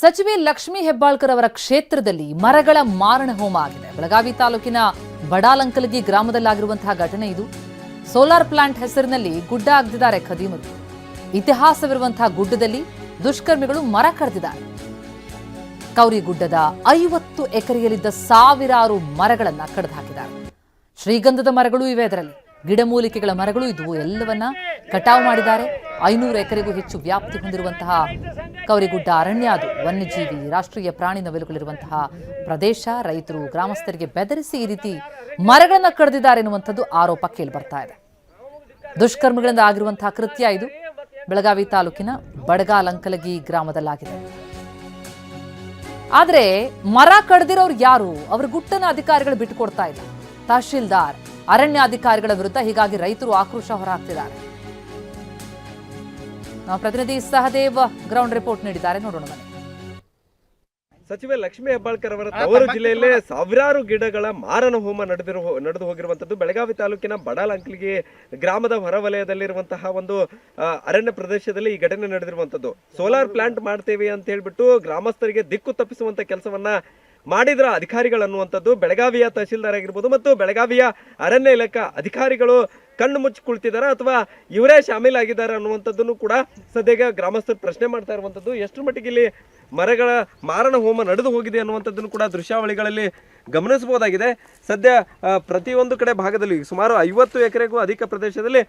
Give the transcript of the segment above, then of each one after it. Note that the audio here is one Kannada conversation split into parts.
ಸಚಿವೆ ಲಕ್ಷ್ಮೀ ಹೆಬ್ಬಾಳ್ಕರ್ ಅವರ ಕ್ಷೇತ್ರದಲ್ಲಿ ಮರಗಳ ಮಾರಣ ಹೋಮ ಆಗಿದೆ. ಬೆಳಗಾವಿ ತಾಲೂಕಿನ ಬಡಾಲಂಕಲಗಿ ಗ್ರಾಮದಲ್ಲಾಗಿರುವಂತಹ ಘಟನೆ ಇದು. ಸೋಲಾರ್ ಪ್ಲಾಂಟ್ ಹೆಸರಿನಲ್ಲಿ ಗುಡ್ಡ ಅಗ್ದಿದ್ದಾರೆ ಖದೀಮರು. ಇತಿಹಾಸವಿರುವಂತಹ ಗುಡ್ಡದಲ್ಲಿ ದುಷ್ಕರ್ಮಿಗಳು ಮರ ಕಡ್ದಿದ್ದಾರೆ. ಕೌರಿಗುಡ್ಡದ ಐವತ್ತು ಎಕರೆಯಲ್ಲಿದ್ದ ಸಾವಿರಾರು ಮರಗಳನ್ನ ಕಡಿದು ಹಾಕಿದ್ದಾರೆ ಶ್ರೀಗಂಧದ ಮರಗಳು ಇವೆ ಅದರಲ್ಲಿ. ಗಿಡಮೂಲಿಕೆಗಳ ಮರಗಳು ಇದ್ವು. ಎಲ್ಲವನ್ನ ಕಟಾವು ಮಾಡಿದ್ದಾರೆ. ಐನೂರು ಎಕರೆಗೂ ಹೆಚ್ಚು ವ್ಯಾಪ್ತಿ ಹೊಂದಿರುವಂತಹ ಕೌರಿಗುಡ್ಡ ಅರಣ್ಯ ಅದು. ವನ್ಯಜೀವಿ, ರಾಷ್ಟ್ರೀಯ ಪ್ರಾಣಿ ನವಿಲುಗಳಿರುವಂತಹ ಪ್ರದೇಶ. ರೈತರು, ಗ್ರಾಮಸ್ಥರಿಗೆ ಬೆದರಿಸಿ ಈ ರೀತಿ ಮರಗಳನ್ನು ಕಡಿದಿದ್ದಾರೆ ಎನ್ನುವಂಥದ್ದು ಆರೋಪ ಕೇಳಿ ಬರ್ತಾ ಇದೆ. ದುಷ್ಕರ್ಮಗಳಿಂದ ಆಗಿರುವಂತಹ ಕೃತ್ಯ ಇದು. ಬೆಳಗಾವಿ ತಾಲೂಕಿನ ಬಡಗಾಲಂಕಲಗಿ ಗ್ರಾಮದಲ್ಲಾಗಿದೆ. ಆದರೆ ಮರ ಕಡ್ದಿರೋರು ಯಾರು? ಅವ್ರ ಗುಟ್ಟನ ಅಧಿಕಾರಿಗಳು ಬಿಟ್ಟುಕೊಡ್ತಾ ಇಲ್ಲ ತಹಶೀಲ್ದಾರ್ ಅರಣ್ಯಾಧಿಕಾರಿಗಳ ವಿರುದ್ಧ ಹೀಗಾಗಿ ರೈತರು ಆಕ್ರೋಶ ಹೊರಹಾಕ್ತಿದ್ದಾರೆ. ನಮ್ಮ ಪ್ರತಿನಿಧಿ ಸಹದೇವ್ ಗ್ರೌಂಡ್ ರಿಪೋರ್ಟ್ ನೀಡಿದ್ದಾರೆ. ನೋಡೋಣ ಬನ್ನಿ. ಸಚಿವೆ ಲಕ್ಷ್ಮೀ ಹೆಬ್ಬಾಳ್ಕರ್ ಅವರ ತವರು ಜಿಲ್ಲೆಯಲ್ಲೇ ಸಾವಿರಾರು ಗಿಡಗಳ ಮಾರನ ಹೋಮ ನಡೆದಿರೋ ನಡೆದು ಹೋಗಿರುವಂತದ್ದು ಬೆಳಗಾವಿ ತಾಲೂಕಿನ ಬಡಾಲಂಕ್ಲಿಗೆ ಗ್ರಾಮದ ಹೊರವಲಯದಲ್ಲಿರುವಂತಹ ಒಂದು ಅರಣ್ಯ ಪ್ರದೇಶದಲ್ಲಿ ಈ ಘಟನೆ ನಡೆದಿರುವಂತದ್ದು ಸೋಲಾರ್ ಪ್ಲಾಂಟ್ ಮಾಡ್ತೇವೆ ಅಂತ ಹೇಳ್ಬಿಟ್ಟು ಗ್ರಾಮಸ್ಥರಿಗೆ ದಿಕ್ಕು ತಪ್ಪಿಸುವಂತ ಕೆಲಸವನ್ನ ಮಾಡಿದ್ರ ಅಧಿಕಾರಿಗಳು ಅನ್ನುವಂಥದ್ದು ಬೆಳಗಾವಿಯ ತಹಶೀಲ್ದಾರ್ ಆಗಿರ್ಬೋದು ಮತ್ತು ಬೆಳಗಾವಿಯ ಅರಣ್ಯ ಇಲಾಖಾ ಅಧಿಕಾರಿಗಳು ಕಣ್ಣು ಮುಚ್ಚಿ ಕುಳಿತಿದ್ದಾರೆ ಅಥವಾ ಇವರೇ ಶಾಮೀಲಾಗಿದ್ದಾರೆ ಅನ್ನುವಂಥದ್ದನ್ನು ಕೂಡ ಸದ್ಯಕ್ಕೆ ಗ್ರಾಮಸ್ಥರು ಪ್ರಶ್ನೆ ಮಾಡ್ತಾ ಇರುವಂಥದ್ದು. ಎಷ್ಟು ಮಟ್ಟಿಗೆ ಇಲ್ಲಿ ಮರಗಳ ಮಾರಣ ಹೋಮ ನಡೆದು ಹೋಗಿದೆ ಅನ್ನುವಂಥದ್ದನ್ನು ಕೂಡ ದೃಶ್ಯಾವಳಿಗಳಲ್ಲಿ ಗಮನಿಸಬಹುದಾಗಿದೆ. ಸದ್ಯ ಪ್ರತಿಯೊಂದು ಕಡೆ ಭಾಗದಲ್ಲಿ ಸುಮಾರು ಐವತ್ತು ಎಕರೆಗೂ ಅಧಿಕ ಪ್ರದೇಶದಲ್ಲಿ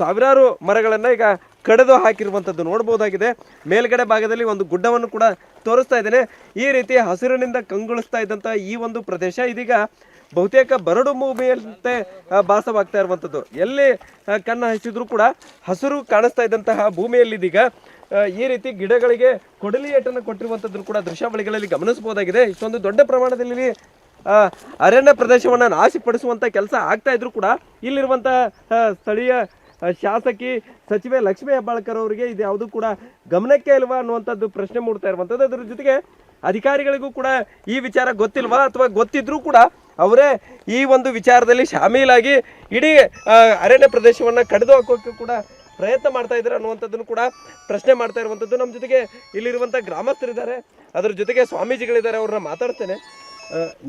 ಸಾವಿರಾರು ಮರಗಳನ್ನು ಈಗ ಕಡಿದು ಹಾಕಿರುವಂಥದ್ದು ನೋಡಬಹುದಾಗಿದೆ. ಮೇಲ್ಗಡೆ ಭಾಗದಲ್ಲಿ ಒಂದು ಗುಡ್ಡವನ್ನು ಕೂಡ ತೋರಿಸ್ತಾ ಇದ್ದೇನೆ. ಈ ರೀತಿ ಹಸಿರಿನಿಂದ ಕಂಗೊಳಿಸ್ತಾ ಇದ್ದಂಥ ಈ ಒಂದು ಪ್ರದೇಶ ಇದೀಗ ಬಹುತೇಕ ಬರಡು ಭೂಮಿಯಂತೆ ಭಾಸವಾಗ್ತಾ ಇರುವಂಥದ್ದು. ಎಲ್ಲಿ ಕಣ್ಣು ಹಚ್ಚಿದ್ರು ಕೂಡ ಹಸಿರು ಕಾಣಿಸ್ತಾ ಇದ್ದಂತಹ ಭೂಮಿಯಲ್ಲಿ ಇದೀಗ ಈ ರೀತಿ ಗಿಡಗಳಿಗೆ ಕೊಡಲಿ ಏಟನ್ನು ಕೊಟ್ಟಿರುವಂಥದ್ದು ಕೂಡ ದೃಶ್ಯಾವಳಿಗಳಲ್ಲಿ ಗಮನಿಸಬಹುದಾಗಿದೆ. ಇಷ್ಟೊಂದು ದೊಡ್ಡ ಪ್ರಮಾಣದಲ್ಲಿ ಅರಣ್ಯ ಪ್ರದೇಶವನ್ನು ನಾಶಿಪಡಿಸುವಂಥ ಕೆಲಸ ಆಗ್ತಾ ಇದ್ರು ಕೂಡ ಇಲ್ಲಿರುವಂತಹ ಸ್ಥಳೀಯ ಶಾಸಕಿ ಸಚಿವೆ ಲಕ್ಷ್ಮೀ ಹೆಬ್ಬಾಳ್ಕರ್ ಅವರಿಗೆ ಇದು ಯಾವುದು ಕೂಡ ಗಮನಕ್ಕೆ ಇಲ್ವಾ ಅನ್ನುವಂಥದ್ದು ಪ್ರಶ್ನೆ ಮೂಡ್ತಾ ಇರುವಂಥದ್ದು. ಅದರ ಜೊತೆಗೆ ಅಧಿಕಾರಿಗಳಿಗೂ ಕೂಡ ಈ ವಿಚಾರ ಗೊತ್ತಿಲ್ವಾ ಅಥವಾ ಗೊತ್ತಿದ್ರೂ ಕೂಡ ಅವರೇ ಈ ಒಂದು ವಿಚಾರದಲ್ಲಿ ಶಾಮೀಲಾಗಿ ಇಡೀ ಅರಣ್ಯ ಪ್ರದೇಶವನ್ನು ಕಡಿದು ಹಾಕೋಕೆ ಕೂಡ ಪ್ರಯತ್ನ ಮಾಡ್ತಾ ಇದ್ದಾರೆ ಅನ್ನುವಂಥದ್ದನ್ನು ಕೂಡ ಪ್ರಶ್ನೆ ಮಾಡ್ತಾ ಇರುವಂಥದ್ದು. ನಮ್ಮ ಜೊತೆಗೆ ಇಲ್ಲಿರುವಂಥ ಗ್ರಾಮಸ್ಥರಿದ್ದಾರೆ. ಅದ್ರ ಜೊತೆಗೆ ಸ್ವಾಮೀಜಿಗಳಿದ್ದಾರೆ ಅವ್ರನ್ನ ಮಾತಾಡ್ತೇನೆ.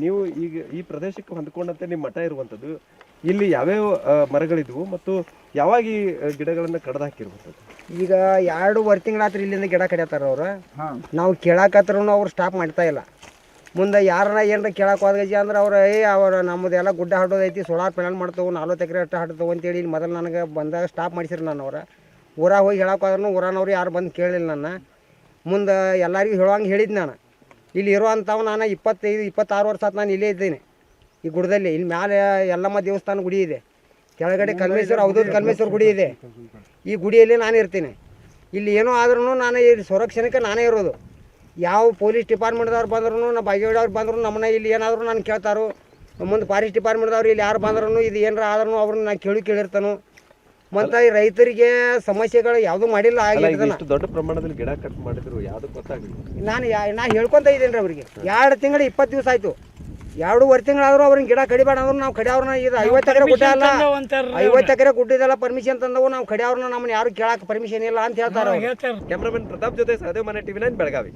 ನೀವು ಈಗ ಈ ಪ್ರದೇಶಕ್ಕೆ ಹೊಂದ್ಕೊಂಡಂತೆ ನಿಮ್ಮ ಮಠ ಇರುವಂಥದ್ದು. ಇಲ್ಲಿ ಯಾವ್ಯಾವ ಮರಗಳಿದ್ವು ಮತ್ತು ಯಾವಾಗ ಈ ಗಿಡಗಳನ್ನು ಗಿಡಗಳನ್ನ ಕಡ್ದು ಹಾಕಿರುವಂಥದ್ದು? ಈಗ ಎರಡೂವರೆ ತಿಂಗಳಾತ್ರಿ ಇಲ್ಲಿಂದ ಗಿಡ ಕಡಿಯತ್ತಾರ ಅವ್ರು. ನಾವು ಕೇಳಾಕತ್ರೂ ಅವ್ರು ಸ್ಟಾಪ್ ಮಾಡ್ತಾ ಇಲ್ಲ. ಮುಂದೆ ಯಾರನ್ನ ಏನರ ಕೇಳಕ್ಕೆ ಹೋದ್ಗಜಿ ಅಂದ್ರೆ ಅವ್ರು ಏ ಅವ್ರು ನಮ್ಮದೆಲ್ಲ ಗುಡ್ಡ ಹಡ್ಡೋದೈತಿ ಸೋಲಾರ್ ಪ್ಯಾನಲ್ ಮಾಡ್ತೇವೆ ನಲ್ವತ್ತು ಎಕರೆ ಅಷ್ಟು ಹಡ್ತೇವೆ ಅಂತೇಳಿ ಇಲ್ಲಿ ಮೊದಲು ನನಗೆ ಬಂದಾಗ ಸ್ಟಾಪ್ ಮಾಡಿಸಿರಿ ನಾನು ಅವ್ರು. ಊರಾಗ ಹೋಗಿ ಹೇಳಕ್ಕೆ ಹೋದ್ರೂ ಊರಾನವ್ರು ಯಾರು ಬಂದು ಕೇಳಿಲ್ಲ ನನ್ನ. ಮುಂದೆ ಎಲ್ಲರಿಗೂ ಹೇಳುವಂಗೆ ಹೇಳಿದ್ದು ನಾನು. ಇಲ್ಲಿ ಇರುವಂಥವು ನಾನು ಇಪ್ಪತ್ತೈದು ಇಪ್ಪತ್ತಾರು ವರ್ಷ ಆತು ನಾನು ಇಲ್ಲೇ ಇದ್ದೀನಿ. ಈ ಗುಡದಲ್ಲಿ ಇಲ್ಲಿ ಮ್ಯಾಲೆ ಎಲ್ಲಮ್ಮ ದೇವಸ್ಥಾನ ಗುಡಿ ಇದೆ. ಕೆಳಗಡೆ ಕಲ್ಮೇಶ್ವರ ಅವಧೂತ್ ಕಲ್ಮೇಶ್ವರ ಗುಡಿ ಇದೆ. ಈ ಗುಡಿಯಲ್ಲಿ ನಾನು ಇರ್ತೀನಿ. ಇಲ್ಲಿ ಏನೋ ಆದ್ರೂ ನಾನು ಈ ಸುರಕ್ಷಣೆಗೆ ನಾನೇ ಇರೋದು. ಯಾವ ಪೊಲೀಸ್ ಡಿಪಾರ್ಟ್ಮೆಂಟ್ದವ್ರು ಬಂದ್ರು ನಮ್ಮ ಬಾಗೇವಾಡವ್ರು ಬಂದ್ರು ನಮ್ಮನ್ನ ಇಲ್ಲಿ ಏನಾದರೂ ನಾನು ಕೇಳ್ತಾರೋ ಮುಂದೆ ಫಾರೆಸ್ಟ್ ಡಿಪಾರ್ಟ್ಮೆಂಟ್ದವ್ರು ಇಲ್ಲಿ ಯಾರು ಬಂದ್ರೂ ಇದು ಏನಾರ ಆದ್ರೂ ಅವ್ರನ್ನ ನಾನು ಕೇಳಿ ಕೇಳಿರ್ತಾನು. ಮತ್ತು ಈ ರೈತರಿಗೆ ಸಮಸ್ಯೆಗಳು ಯಾವುದೂ ಮಾಡಿಲ್ಲ ಆಗಿಲ್ಲ ದೊಡ್ಡ ಪ್ರಮಾಣದಲ್ಲಿ ಗಿಡ ಕಟ್ ಮಾಡಿದ್ರು ಯಾವುದು ಗೊತ್ತಾಗಿಲ್ಲ ನಾನು ಯಾ ನಾ ಹೇಳ್ಕೊತ ಇದ್ದೀನಿ ಅವರಿಗೆ. ಅವ್ರಿಗೆ ಎರಡು ತಿಂಗಳು ಇಪ್ಪತ್ತು ದಿವಸ ಆಯಿತು. ಎರಡೂವರೆ ತಿಂಗಳಾದರೂ ಅವ್ರಿಗೆ ಗಿಡ ಕಡಿಬೇಡ ಅಂದ್ರು ನಾವು ಕಡಿಯವ್ರನ್ನ ಇದು ಐವತ್ತು ಎಕರೆ ಗುಡ್ಡ ಅಲ್ಲ ಐವತ್ತು ಎಕರೆ ಗುಡ್ಡಿದೆಲ್ಲ ಪರ್ಮಿಷನ್ ತಂದವು ನಾವು ಕಡಿಯವ್ರನ್ನ ನಮ್ಮನ್ನ ಯಾರು ಕೇಳಕ್ಕೆ ಪರ್ಮಿಷನ್ ಇಲ್ಲ ಅಂತ ಹೇಳ್ತಾರೆ. ಕ್ಯಾಮ್ರಾಮನ್ ಪ್ರತಾಪ್ ಜೊತೆ ಸಹದೇವ್ ಮನೆ ಟಿವಿ ನೈನ್ ಬೆಳಗಾವಿ.